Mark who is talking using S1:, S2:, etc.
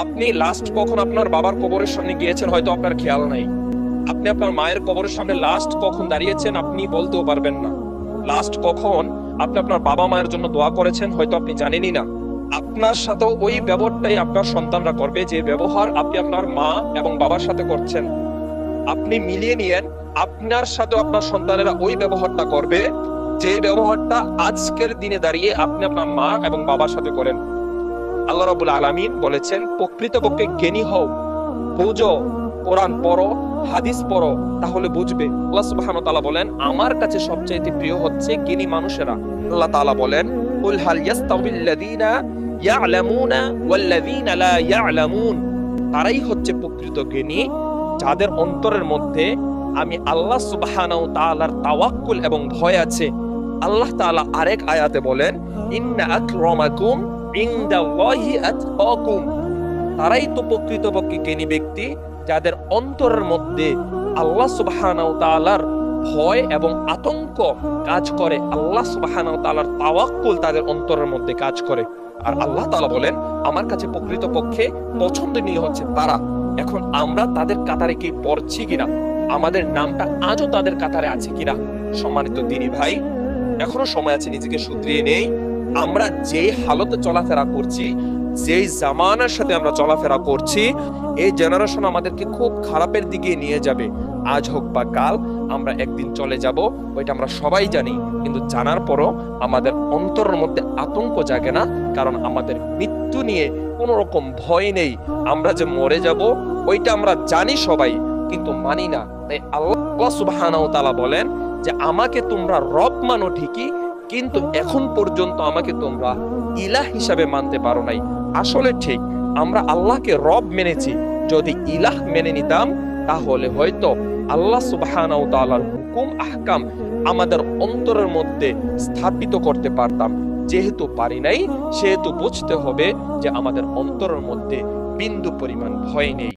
S1: আপনি লাস্ট কখন আপনার বাবার কবরের সামনে গিয়েছেন হয়তো আপনার খেয়াল নাই। আপনি আপনার মায়ের কবরের সামনে লাস্ট কখন দাঁড়িয়েছেন আপনি বলতেও পারবেন না। লাস্ট কখন আপনি আপনার বাবা মায়ের জন্য দোয়া করেছেন হয়তো আপনি জানেনই না। আপনার সাথে ওই ব্যবহারটাই আপনার সন্তানরা করবে যে ব্যবহার আপনি আপনার মা এবং বাবার সাথে করছেন। আপনি মিলিয়ে নিয়েন, আপনার সাথে আপনার সন্তানেরা ওই ব্যবহারটা করবে যে ব্যবহারটা আজকের দিনে দাঁড়িয়ে আপনি আপনার মা এবং বাবার সাথে করেন। আল্লাহ রাবুল আলামিন বলেছেন প্রকৃতপক্ষে জ্ঞানী হও, বুঝো, কোরআন পড়ো, হাদিস পড়ো, তাহলে বুঝবে। আল্লাহ সুবহানাহু তাআলা বলেন, আমার কাছে সবচাইতে প্রিয় হচ্ছে জ্ঞানী মানুষেরা। আল্লাহ তাআলা বলেন, কুল হাল ইয়ালামুনা লা ইয়ালামুন। তারাই হচ্ছে প্রকৃত জ্ঞানী, যাদের অন্তরের মধ্যে আমি আল্লাহ তাআলার তাওয়াক্কুল এবং ভয় আছে। আল্লাহ তাআলা আরেক আয়াতে বলেন, ইন্না আকরামাকুম তারাই তো প্রকৃতপক্ষে জ্ঞানী ব্যক্তি, যাদের অন্তরের মধ্যে আল্লাহ ভয় এবং আতঙ্ক কাজ করে। আল্লাহ সুবহানাহু তাআলার তাওয়াক্কুল তাদের অন্তরের মধ্যে কাজ করে। আর আল্লাহ তাআলা বলেন, আমার কাছে প্রকৃতপক্ষে পছন্দনীয় হচ্ছে তারা। এখন আমরা তাদের কাতারে কি পড়ছি কিনা? আমাদের নামটা আজও তাদের কাতারে আছে কিনা? সম্মানিত দিনী ভাই, এখনও সময় আছে নিজেকে শুধরিয়ে নেই। আমরা যে হালতে চলাফেরা করছি, যেই জামানার সাথে আমরা চলাফেরা করছি, এই জেনারেশন আমাদেরকে খুব খারাপের দিকে নিয়ে যাবে। আজ হোক বা কাল, আমরা একদিন চলে যাব, ওইটা আমরা সবাই জানি, কিন্তু জানার পরও আমাদের অন্তরের মধ্যে আতঙ্ক জাগে না, কারণ আমাদের মৃত্যু নিয়ে কোনো রকম ভয় নেই। আমরা যে মরে যাব, ওইটা আমরা জানি সবাই, কিন্তু মানি না। তাই আল্লাহ তাআলা বলেন যে, আমাকে তোমরা রব মানো ঠিকই কিন্তু এখন পর্যন্ত আমাকে তোমরা ইলাহ হিসাবে মানতে পারো নাই। আসলে ঠিক, আমরা আল্লাহকে রব মেনেছি। যদি ইলাহ মেনে নিতাম, তাহলে হয়তো আল্লাহ সুবহানাহু ওয়া হুকুম, আহকাম আমাদের অন্তরের মধ্যে স্থাপিত করতে পারতাম। যেহেতু পারি নাই, সেহেতু বুঝতে হবে যে আমাদের অন্তরের মধ্যে বিন্দু পরিমাণ ভয় নেই।